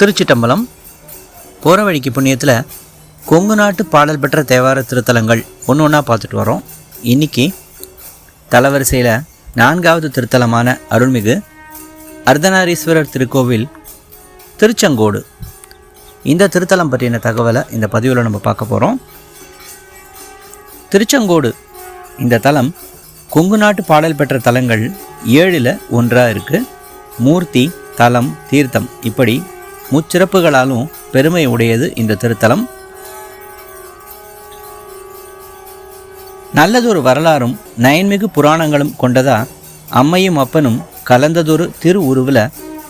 திருச்சிட்டம்பலம் போகிற வழிக்கு புண்ணியத்தில் கொங்கு நாட்டு பாடல் பெற்ற தேவார திருத்தலங்கள் ஒன்று ஒன்றா பார்த்துட்டு வரோம். இன்னைக்கு தலவரிசையில் நான்காவது திருத்தலமான அருள்மிகு அர்த்தநாரீஸ்வரர் திருக்கோவில் திருச்செங்கோடு. இந்த திருத்தலம் பற்றின தகவலை இந்த பதிவில் நம்ம பார்க்க போகிறோம் திருச்செங்கோடு இந்த தலம் கொங்கு நாட்டு பாடல் பெற்ற தலங்கள் ஏழில் ஒன்றாக இருக்குது மூர்த்தி தலம் தீர்த்தம் இப்படி முச்சிறப்புகளாலும் பெருமை உடையது இந்த திருத்தலம். நல்லதொரு வரலாறும் நயன்மிகு புராணங்களும் கொண்டதா அம்மையும் அப்பனும் கலந்ததொரு திரு உருவில்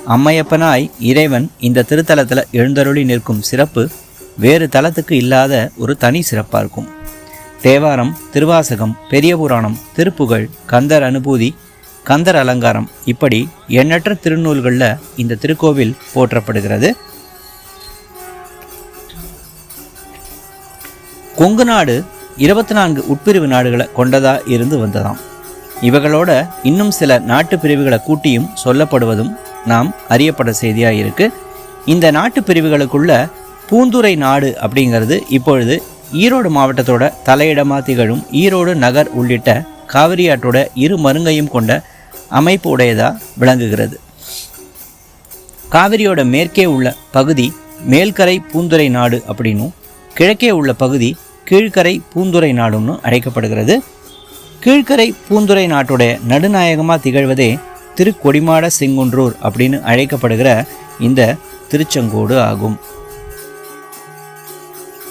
அம்மையப்பனாய் இறைவன் இந்த திருத்தலத்தில் எழுந்தருளி நிற்கும் சிறப்பு வேறு தலத்துக்கு இல்லாத ஒரு தனி சிறப்பாக இருக்கும். தேவாரம் திருவாசகம் பெரிய புராணம் திருப்புகழ் கந்தர் அனுபூதி கந்தர் அலங்காரம் இப்படி எண்ணற்ற திருநூல்களில் இந்த திருக்கோவில் போற்றப்படுகிறது. கொங்கு நாடு இருபத்தி நான்கு உட்பிரிவு நாடுகளை கொண்டதாக இருந்து வந்ததாம். இவைகளோட இன்னும் சில நாட்டு பிரிவுகளை கூட்டியும் சொல்லப்படுவதும் நாம் அறியப்பட செய்தியாக இருக்கு இந்த நாட்டு பிரிவுகளுக்குள்ள பூந்துரை நாடு அப்படிங்கிறது இப்பொழுது ஈரோடு மாவட்டத்தோட தலையிடமாக திகழும் ஈரோடு நகர் உள்ளிட்ட காவிரியாற்றோட இரு மருங்கையும் கொண்ட அமைப்பு உடையதாக விளங்குகிறது. காவிரியோட மேற்கே உள்ள பகுதி மேல்கரை பூந்துரை நாடு அப்படின்னும் கிழக்கே உள்ள பகுதி கீழ்கரை பூந்துரை நாடுன்னு அழைக்கப்படுகிறது. கீழ்கரை பூந்துரை நாட்டுடைய நடுநாயகமாக திகழ்வதே திருக்கொடிமாட செங்குன்றூர் அப்படின்னு அழைக்கப்படுகிற இந்த திருச்செங்கோடு ஆகும்.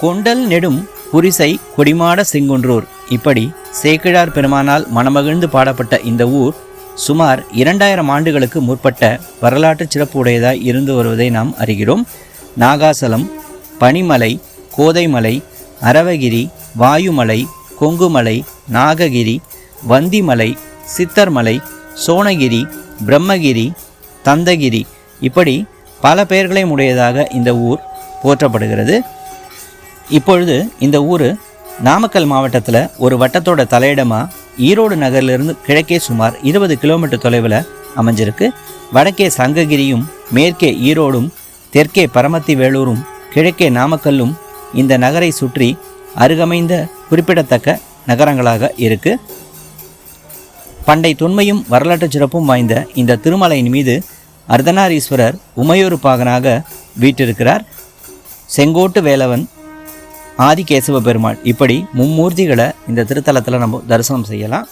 கொண்டல் நெடும் புரிசை கொடிமாட செங்குன்றூர். இப்படி சேக்கிழார் பெருமானால் மனமகிழ்ந்து பாடப்பட்ட இந்த ஊர் சுமார் இரண்டாயிரம் ஆண்டுகளுக்கு முற்பட்ட வரலாற்று சிறப்பு உடையதாய் இருந்து வருவதை நாம் அறிகிறோம். நாகாசலம் பனிமலை கோதைமலை அரவகிரி வாயுமலை கொங்குமலை நாககிரி வந்திமலை சித்தர்மலை சோனகிரி பிரம்மகிரி தந்தகிரி இப்படி பல பெயர்களையும் உடையதாக இந்த ஊர் போற்றப்படுகிறது. இப்பொழுது இந்த ஊர் நாமக்கல் மாவட்டத்தில் ஒரு வட்டத்தோட தலையிடமாக ஈரோடு நகரிலிருந்து கிழக்கே சுமார் இருபது கிலோமீட்டர் தொலைவில் அமைஞ்சிருக்கு. வடக்கே சங்ககிரியும் மேற்கே ஈரோடும் தெற்கே பரமத்தி வேலூரும் கிழக்கே நாமக்கல்லும் இந்த நகரை சுற்றி அருகமைந்த குறிப்பிடத்தக்க நகரங்களாக இருக்கு. பண்டை தொன்மையும் வரலாற்று சிறப்பும் வாய்ந்த இந்த திருமலையின் மீது அர்த்தநாரீஸ்வரர் உமையூர் பாகனாக வீட்டிருக்கிறார் செங்கோட்டு வேலவன் ஆதிகேசவ பெருமாள். இப்படி மும்மூர்த்திகளை இந்த திருத்தலத்தில் நம்ம தரிசனம் செய்யலாம்.